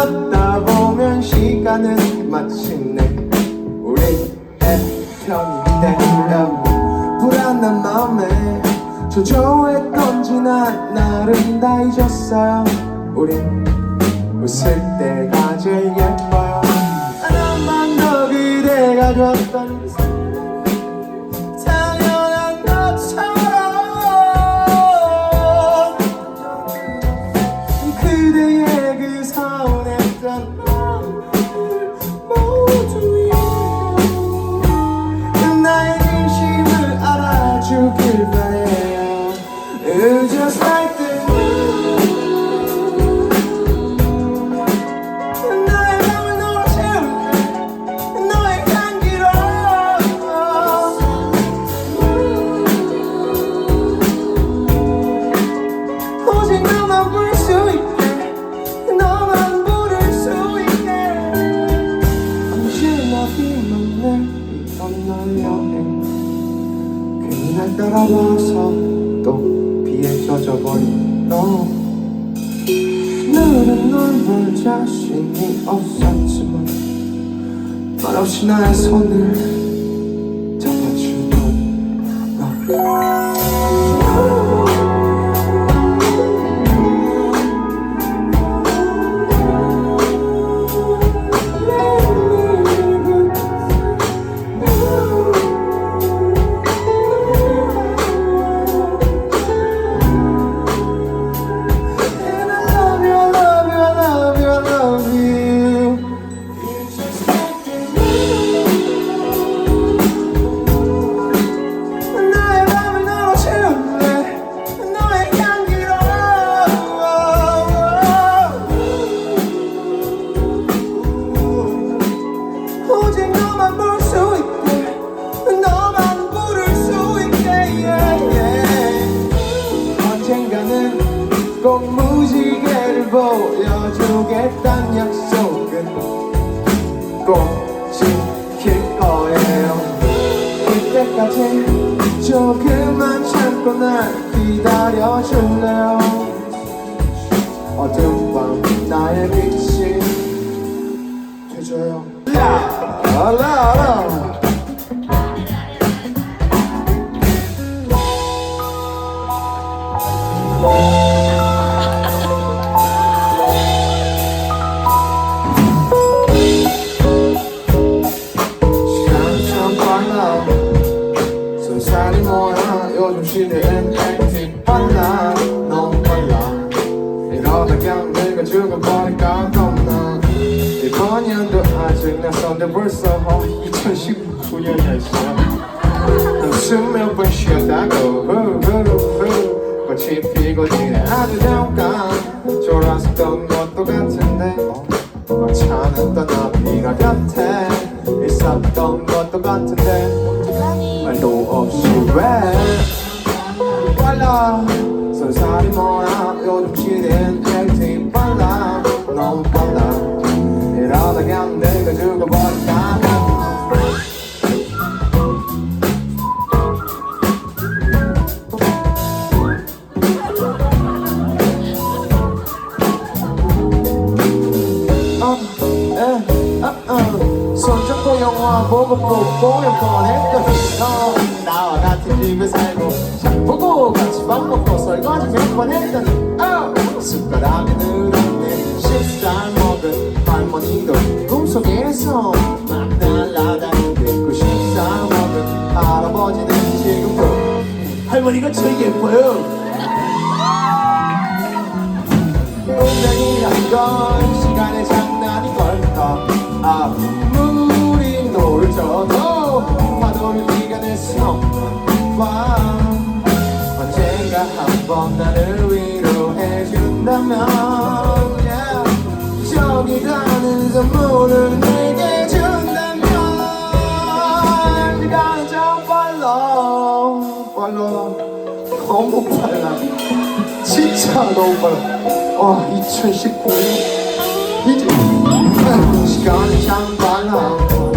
걷다 보면 시간은 마침내 우리의 편이 되려 불안한 마음에 초조했던 지난 날은 다 잊었어요. 우린 웃을 때가 제일 예뻐요. 하나만 더 그대가 줬던 너의 여행 괜히 날 따라와서 또 비에 젖어버린 너. 오늘은 널볼 자신이 없었지만 말없이 나의 손을 꼭 무지개를 보여주겠단 약속은 꼭 지킬 거예요. 그때까지 조금만 참고 날 기다려줄래요? 어두운 밤 나의 빛이 되줘요. 라라라 2000년도 아직 낯선데 벌써 2019년이야 있어 몇번 쉬었다고 꽃이 피고 지네 아주 잠깐 졸았었던 것도 같은데 어, 괜찮았던 나 비가 곁에 있었던 것도 같은데 말도 없이 왜? 빨라. 선사이 뭐야 요즘 시대엔. 지금도 할머니가 제일 예뻐요 놀져도 파도를 없는 밤 언젠가 한번 나를 위로해준다면 yeah. 저기 가는 선물을 내게 준다면. 참 빨라 빨라 너무 빨라. 진짜 너무 빨라. 와 2019년 이제 시간이 참 빨라